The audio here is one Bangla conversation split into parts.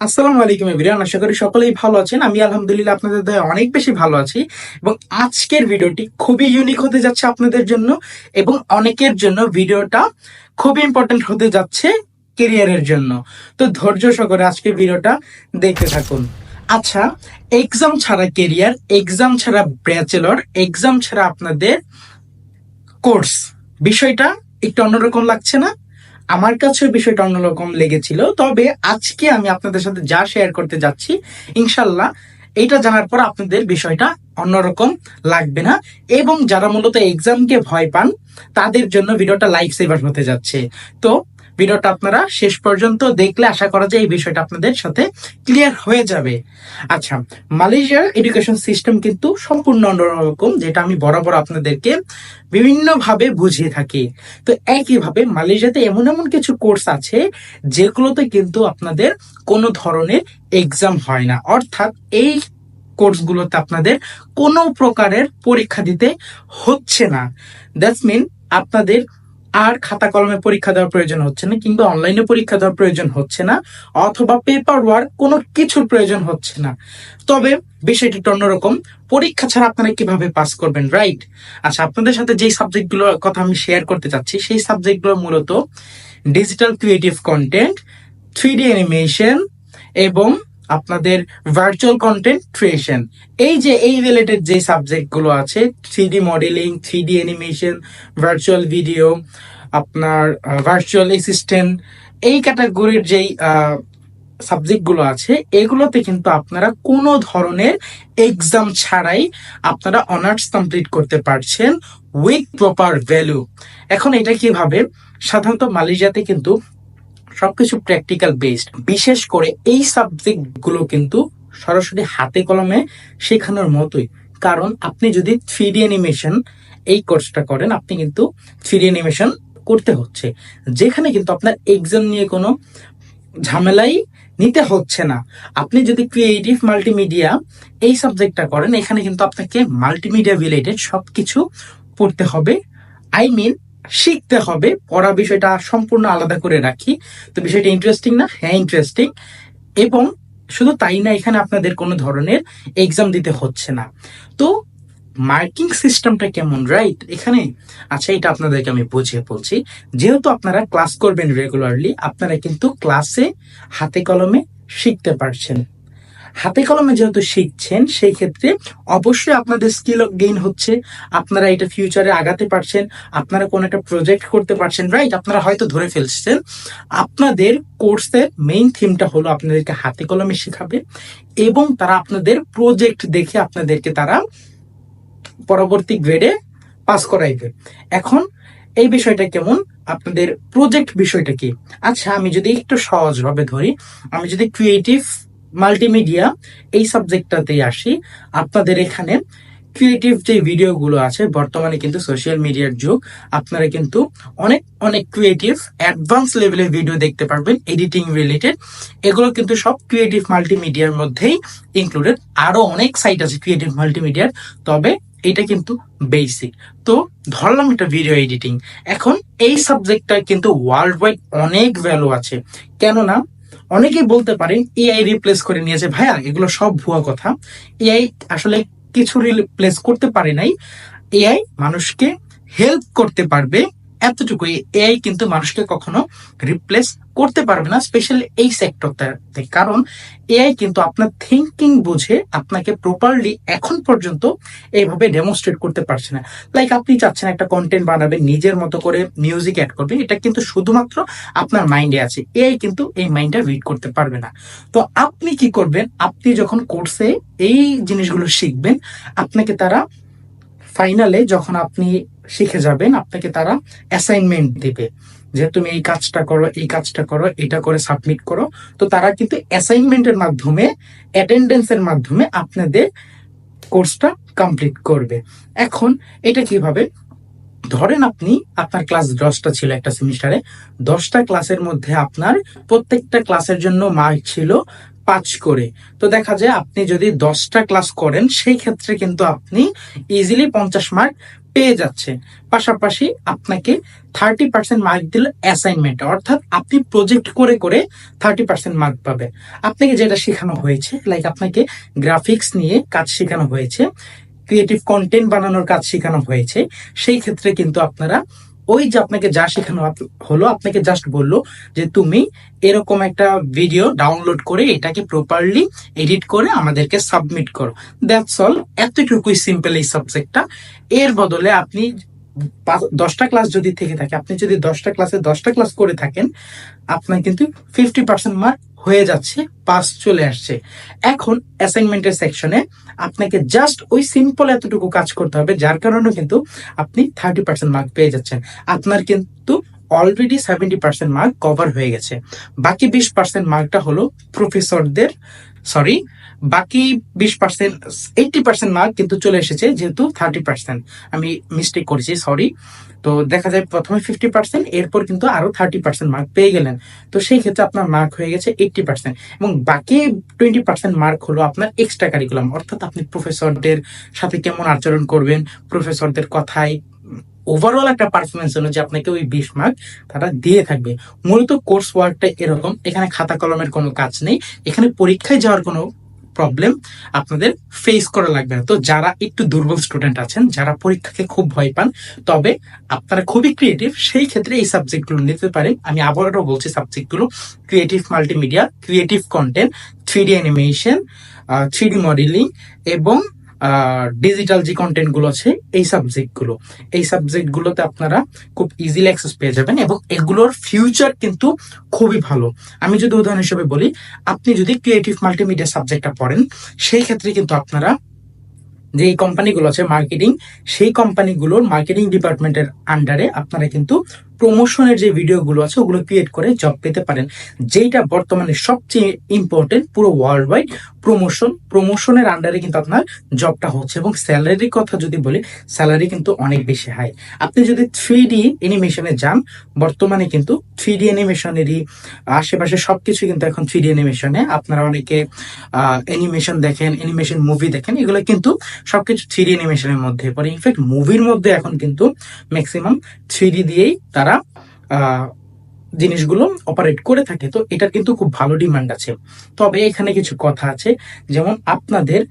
আসসালামু আলাইকুম এভরিওয়ান, আশা করি সকলেই ভালো আছেন। আমি আলহামদুলিল্লাহ আপনাদের দয়া অনেক বেশি ভালো আছি এবং আজকের ভিডিওটি খুবই ইউনিক হতে যাচ্ছে আপনাদের জন্য এবং অনেকের জন্য ভিডিওটা খুবই ইম্পর্টেন্ট হতে যাচ্ছে কেরিয়ারের জন্য। তো ধৈর্য সহকারে আজকের ভিডিওটা দেখতে থাকুন। আচ্ছা এক্সাম ছাড়া কেরিয়ার এক্সাম ছাড়া ব্যাচেলর এক্সাম ছাড়া আপনাদের কোর্স বিষয়টা একটু অন্যরকম লাগছে না? আমার কাছে বিষয়টা অন্যরকম লেগেছিল। তবে আজকে আমি আপনাদের সাথে যা শেয়ার করতে যাচ্ছি ইনশাল্লাহ এটা জানার পর আপনাদের বিষয়টা অন্যরকম লাগবে না। এবং যারা মূলত এক্সামকে ভয় পান, তাদের জন্য ভিডিওটা লাইফ সেভার হতে যাচ্ছে। তো ভিডিওটা আপনারা শেষ পর্যন্ত দেখলে আশা করা যায় এই বিষয়টা আপনাদের সাথে ক্লিয়ার হয়ে যাবে। আচ্ছা মালয়েশিয়ার এডুকেশন সিস্টেম কিন্তু সম্পূর্ণ অন্যরকম, যেটা আমি বরাবর আপনাদেরকে বিভিন্নভাবে বুঝিয়ে থাকি। তো একইভাবে মালয়েশিয়াতে এমন এমন কিছু কোর্স আছে, যেগুলোতে কিন্তু আপনাদের কোনো ধরনের এক্সাম হয় না। অর্থাৎ এই কোর্সগুলোতে আপনাদের কোনো প্রকারের পরীক্ষা দিতে হচ্ছে না। দ্যাটস মিন আপনাদের আর খাতা কলমে পরীক্ষা দেওয়ার প্রয়োজন হচ্ছে না, কিংবা অনলাইনে পরীক্ষা দেওয়ার প্রয়োজন হচ্ছে না, অথবা পেপার ওয়ার্ক কোনো কিছুর প্রয়োজন হচ্ছে না। তবে বিষয়টি অন্যরকম, পরীক্ষা ছাড়া আপনারা কীভাবে পাস করবেন রাইট আচ্ছা আপনাদের সাথে যেই সাবজেক্টগুলোর কথা আমি শেয়ার করতে চাচ্ছি, সেই সাবজেক্টগুলো মূলত digital creative content three D animation এবং আপনাদের ভার্চুয়াল কন্টেন্ট ক্রিয়েশন এই যে, এই রিলেটেড যে সাবজেক্টগুলো আছে three D modeling three D animation virtual video আপনার ভার্চুয়াল অ্যাসিস্ট্যান্ট এই ক্যাটাগরির যেই সাবজেক্টগুলো আছে, এগুলোতে কিন্তু আপনারা কোনো ধরনের এক্সাম ছাড়াই আপনারা অনার্স কমপ্লিট করতে পারছেন উইথ প্রপার ভ্যালু এখন এটা কীভাবে? সাধারণত মালয়েশিয়াতে কিন্তু সবকিছু প্র্যাকটিক্যাল বেসড বিশেষ করে এই সাবজেক্টগুলো কিন্তু সরাসরি হাতে কলমে শেখানোর মতোই। কারণ আপনি যদি থ্রি ডি অ্যানিমেশন এই কোর্সটা করেন, আপনি কিন্তু থ্রি ডি অ্যানিমেশন করতে হচ্ছে। যেখানে কিন্তু আপনার এক্সাম নিয়ে কোনো ঝামেলাই নিতে হচ্ছে না। আপনি যদি ক্রিয়েটিভ মাল্টিমিডিয়া এই সাবজেক্টটা করেন, এখানে কিন্তু আপনাকে মাল্টিমিডিয়া রিলেটেড সবকিছু পড়তে হবে। আই মিন শিখতে হবে। পড়া বিষয়টা সম্পূর্ণ আলাদা করে রাখি। তো বিষয়টা ইন্টারেস্টিং না? হ্যাঁ ইন্টারেস্টিং এবং শুধু তাই না, এখানে আপনাদের কোনো ধরনের এক্সাম দিতে হচ্ছে না। তো মার্কিং সিস্টেমটা কেমন রাইট এখানে আচ্ছা এটা আপনাদেরকে আমি বুঝিয়ে বলছি। যেহেতু আপনারা ক্লাস করবেন রেগুলারলি আপনারা কিন্তু ক্লাসে হাতে কলমে শিখতে পারছেন। হাতে কলমে যেহেতু শিখছেন, সেই ক্ষেত্রে অবশ্যই আপনাদের স্কিল গেইন হচ্ছে। আপনারা এটা ফিউচারে আগাতে পারছেন, আপনারা কোন একটা প্রজেক্ট করতে পারছেন রাইট আপনারা হয়তো ধরে ফেলছেন। আপনাদের কোর্সের মেইন থিমটা হলো আপনাদেরকে হাতে কলমে শেখাবে এবং তারা আপনাদের প্রজেক্ট দেখে আপনাদেরকে তারা পরবর্তী গ্রেডে পাস করাইবে। এখন এই বিষয়টা কেমন? আপনাদের প্রজেক্ট বিষয়টা কি? আচ্ছা আমি যদি একটু সহজভাবে ধরি, আমি যদি ক্রিয়েটিভ মাল্টিমিডিয়া এই সাবজেক্টটাতেই আসি। আপনাদের এখানে ক্রিয়েটিভ যে ভিডিওগুলো আছে, বর্তমানে কিন্তু সোশ্যাল মিডিয়ার যুগ, আপনারা কিন্তু অনেক অনেক ক্রিয়েটিভ অ্যাডভান্স লেভেলের ভিডিও দেখতে পারবেন এডিটিং রিলেটেড এগুলো কিন্তু সব ক্রিয়েটিভ মাল্টিমিডিয়ার মধ্যেই ইনক্লুডেড আরও অনেক সাইট আছে ক্রিয়েটিভ মাল্টিমিডিয়ার তবে এটা কিন্তু বেসিক তো ধরলাম এটা ভিডিও এডিটিং এখন এই সাবজেক্টটা কিন্তু ওয়ার্ল্ড ওয়াইড অনেক ভ্যালু আছে। কেননা অনেকেই বলতে পারে এআই রিপ্লেস করে নিয়েছে। ভাইয়া, এগুলো সব ভুয়া কথা। এআই আসলে কিছু রিপ্লেস করতে পারে নাই। এআই মানুষকে হেল্প করতে পারবে। এতটুকুই এআই কিন্তু মানুষকে কখনো রিপ্লেস করতে পারবে না স্পেশালি এই সেক্টরটাতে কারণ এআই কিন্তু আপনার থিঙ্কিং বুঝে আপনাকে প্রপারলি এখন পর্যন্ত এইভাবে ডেমনস্ট্রেট করতে পারছে না। লাইক আপনি চাচ্ছেন একটা কন্টেন্ট বানাবেন, নিজের মতো করে মিউজিক অ্যাড করবেন, এটা কিন্তু শুধুমাত্র আপনার মাইন্ডে আছে। এআই কিন্তু এই মাইন্ডটা রিড করতে পারবে না। তো আপনি কি করবেন? আপনি যখন কোর্সে এই জিনিসগুলো শিখবেন, আপনাকে তারা ফাইনালে যখন আপনি শিখে যাবেন, আপনাকে তারা অ্যাসাইনমেন্ট দিবে যে তুমি এই কাজটা করো, এই কাজটা করো, এটা করে সাবমিট করো। তো তারা কিন্তু অ্যাসাইনমেন্টের মাধ্যমে অ্যাটেন্ডেন্সের মাধ্যমে আপনাদের কোর্সটা কমপ্লিট করবে। এখন এটা কীভাবে? ধরেন আপনি, আপনার ক্লাস দশটা ছিল একটা সেমিস্টারে দশটা ক্লাসের মধ্যে আপনার প্রত্যেকটা ক্লাসের জন্য মার্ক ছিল পাঁচ করে। তো দেখা যায় আপনি যদি দশটা ক্লাস করেন, সেই ক্ষেত্রে কিন্তু আপনি ইজিলি পঞ্চাশ মার্ক পেয়ে যাচ্ছে। পাশাপাশি আপনাকে থার্টি পার্সেন্ট মার্ক দিল অ্যাসাইনমেন্ট অর্থাৎ আপনি প্রজেক্ট করে করে থার্টি পার্সেন্ট মার্ক পাবে। আপনাকে যেটা শেখানো হয়েছে লাইক আপনাকে গ্রাফিক্স নিয়ে কাজ শেখানো হয়েছে ক্রিয়েটিভ কন্টেন্ট বানানোর কাজ শেখানো হয়েছে, সেই ক্ষেত্রে কিন্তু আপনারা ওই যে আপনাকে যা শেখানো হলো, আপনাকে জাস্ট বলল যে তুমি এরকম একটা ভিডিও ডাউনলোড করে এটাকে প্রপারলি এডিট করে আমাদেরকে সাবমিট করো। দ্যাটস অল এতটুকুই সিম্পল এই সাবজেক্টটা এর বদলে আপনি দশটা ক্লাস যদি থেকে থাকে, আপনি যদি দশটা ক্লাসে দশটা ক্লাস করে থাকেন, আপনার কিন্তু ফিফটি পার্সেন্ট মার্ক হয়ে যাচ্ছে পাস চলে আসছে। এখন অ্যাসাইনমেন্টের সেকশনে আপনাকে জাস্ট ওই সিম্পল এতটুকু কাজ করতে হবে, যার কারণে কিন্তু আপনি থার্টি পার্সেন্ট মার্ক পেয়ে যাচ্ছেন। আপনার কিন্তু already seventy percent mark cover হয়ে গেছে। বাকি বিশ পার্সেন্ট মার্কটা হলো প্রফেসরদের সরি বাকি বিশ পার্সেন্ট এইটি পার্সেন্ট মার্ক কিন্তু চলে এসেছে, যেহেতু থার্টি পার্সেন্ট আমি মিস্টেক করেছি সরি তো দেখা যায় প্রথমে ফিফটি পার্সেন্ট এরপর কিন্তু আরও থার্টি পার্সেন্ট মার্ক পেয়ে গেলেন। তো সেই ক্ষেত্রে আপনার মার্ক হয়ে গেছে এইটটি পার্সেন্ট এবং বাকি টোয়েন্টি পার্সেন্ট মার্ক হলো আপনার এক্সট্রা কারিকুলাম অর্থাৎ আপনি প্রফেসরদের সাথে কেমন আচরণ করবেন প্রফেসরদের কথায় ওভারঅল একটা পারফরমেন্স অনুযায়ী আপনাকে ওই বিশ মার্ক তারা দিয়ে থাকবে। মূলত কোর্স ওয়ার্কটা এরকম, এখানে খাতা কলমের কোনো কাজ নেই, এখানে পরীক্ষায় যাওয়ার কোনো প্রবলেম আপনাদের ফেস করা লাগবে না। তো যারা একটু দুর্বল স্টুডেন্ট আছেন, যারা পরীক্ষাকে খুব ভয় পান, তবে আপনারা খুবই ক্রিয়েটিভ সেই ক্ষেত্রে এই সাবজেক্টগুলো নিতে পারেন। আমি আবারও বলছি সাবজেক্টগুলো creative multimedia creative content three D animation three D modeling এবং ডিজিটাল যে কন্টেন্টগুলো আছে, এই সাবজেক্টগুলো। এই সাবজেক্ট গুলোতে আপনারা খুব ইজিলি অ্যাক্সেস পেয়ে যাবেন এবং এগুলোর ফিউচার কিন্তু খুবই ভালো। আমি যদি উদাহরণ হিসেবে বলি, আপনি যদি ক্রিয়েটিভ মাল্টিমিডিয়া সাবজেক্টটা পড়েন, সেই ক্ষেত্রে কিন্তু আপনারা যে কোম্পানিগুলো আছে মার্কেটিং সেই কোম্পানিগুলোর মার্কেটিং ডিপার্টমেন্টের আন্ডারে আপনারা কিন্তু প্রমোশনের যে ভিডিওগুলো আছে, ওগুলো ক্রিয়েট করে জব পেতে পারেন। যেটা বর্তমানে সবচেয়ে ইম্পর্টেন্ট পুরো ওয়ার্ল্ড ওয়াইড প্রমোশন প্রমোশনের আন্ডারে কিন্তু আপনার জবটা হচ্ছে এবং স্যালারির কথা যদি বলি স্যালারি কিন্তু অনেক বেশি হাই আপনি যদি থ্রি ডি অ্যানিমেশনে যান, বর্তমানে কিন্তু থ্রি ডি অ্যানিমেশনেরই আশেপাশে সবকিছু কিন্তু এখন থ্রি ডি অ্যানিমেশনে আপনারা অনেকে অ্যানিমেশন দেখেন অ্যানিমেশন মুভি দেখেন, এগুলো কিন্তু সবকিছু থ্রি ডি অ্যানিমেশনের মধ্যে পড়ে। ইনফ্যাক্ট মুভির মধ্যে এখন কিন্তু ম্যাক্সিমাম থ্রি ডি দিয়েই তারা আহ, জিনিসগুলো অপারেট করে থাকে। তো এটার কিন্তু খুব ভালো ডিমান্ড আছে। তবে এখানে কিছু কথা আছে। যেমন আপনাদের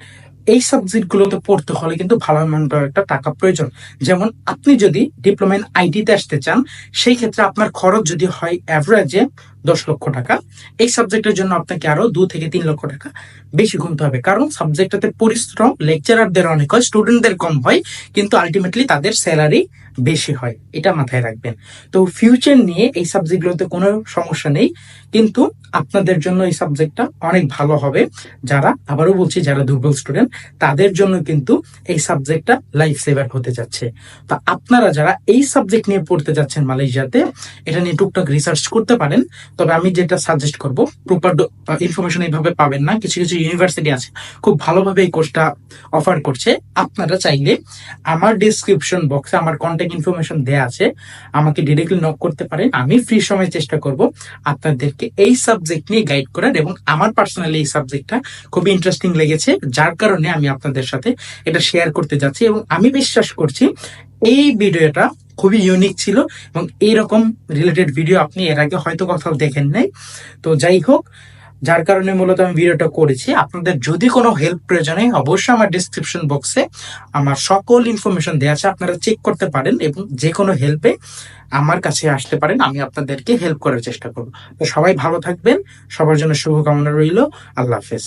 এই সাবজেক্ট গুলোতে পড়তে হলে কিন্তু ভালো অ্যামাউন্ট একটা টাকা প্রয়োজন। যেমন আপনি যদি ডিপ্লোমা ইন আইটিতে আসতে চান সেই ক্ষেত্রে আপনার খরচ যদি হয় অ্যাভারেজে দশ লক্ষ টাকা। এই সাবজেক্টের জন্য আপনাকে আরও দু থেকে তিন লক্ষ টাকা বেশি গুনতে হবে। কারণ সাবজেক্টটাতে পরিশ্রম লেকচারারদের অনেক হয় স্টুডেন্টদের কম হয় কিন্তু আলটিমেটলি তাদের স্যালারি বেশি হয়, এটা মাথায় রাখবেন। তো ফিউচার নিয়ে এই সাবজেক্টগুলোতে কোনো সমস্যা নেই, কিন্তু আপনাদের জন্য এই সাবজেক্টটা অনেক ভালো হবে। যারা, আবারও বলছি, যারা দুর্বল স্টুডেন্ট তাদের জন্য কিন্তু এই সাবজেক্টটা লাইফ সেভার হতে যাচ্ছে। তো আপনারা যারা এই সাবজেক্ট নিয়ে পড়তে যাচ্ছেন মালয়েশিয়াতে, এটা নিয়ে টুকটাক রিসার্চ করতে পারেন। তবে আমি যেটা সাজেস্ট করব প্রপার ইনফরমেশন এইভাবে পাবেন না। কিছু কিছু ইউনিভার্সিটি আছে, খুব ভালোভাবে এই কোর্সটা অফার করছে। আপনারা চাইলে আমার ডিসক্রিপশন বক্সে আমার কন্ট্যাক্ট ইনফরমেশন দেয়া আছে, আমাকে ডিরেক্টলি নক করতে পারেন, আমি ফ্রি সময় চেষ্টা করব আপনাদেরকে এই সাবজেক্ট নিয়ে গাইড করার এবং আমার পার্সোনালি এই সাবজেক্টটা খুবই ইন্টারেস্টিং লেগেছে, যার কারণে আমি আপনাদের সাথে এটা শেয়ার করতে যাচ্ছি এবং আমি বিশ্বাস করছি এই ভিডিওটা খুবই ইউনিক ছিল এবং এইরকম রিলেটেড ভিডিও আপনি এর আগে হয়তো কোথাও দেখেন নাই। তো যাই হোক যার কারণে মূলত আমি ভিডিওটা করেছি। আপনাদের যদি কোনো হেল্প প্রয়োজন হয় অবশ্যই আমার ডিসক্রিপশন বক্সে আমার সকল ইনফরমেশন দেওয়া আছে, আপনারা চেক করতে পারেন এবং যে কোনো হেল্পে আমার কাছে আসতে পারেন, আমি আপনাদেরকে হেল্প করার চেষ্টা করব। তো সবাই ভালো থাকবেন, সবার জন্য শুভকামনা রইল, আল্লাহ হাফেজ।